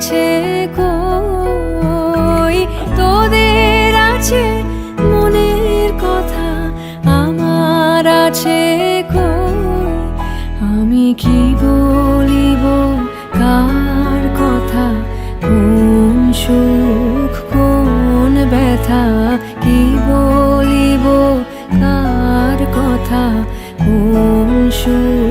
আছে কই? তোদের আছে মনের কথা, আমার আছে কই? আমি কি বলিব কার কথা? কোন সুখ, কোন ব্যথা? কি বলিব কার কথা? কোন সুখ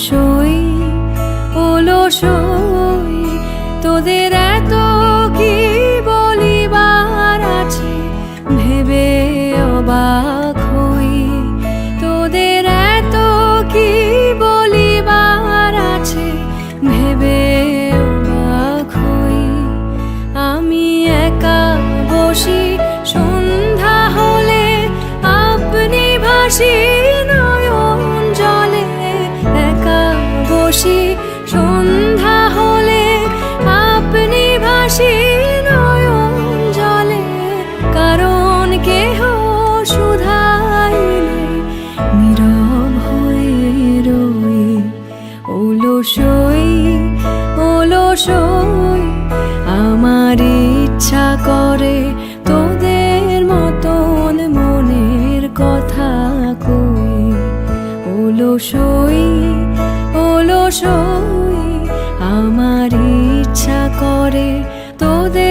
সই ওলো সই তোদের সই আমার ইচ্ছা করে তোদের মতন মনের কথা কই সই আমার ইচ্ছা করে তোদের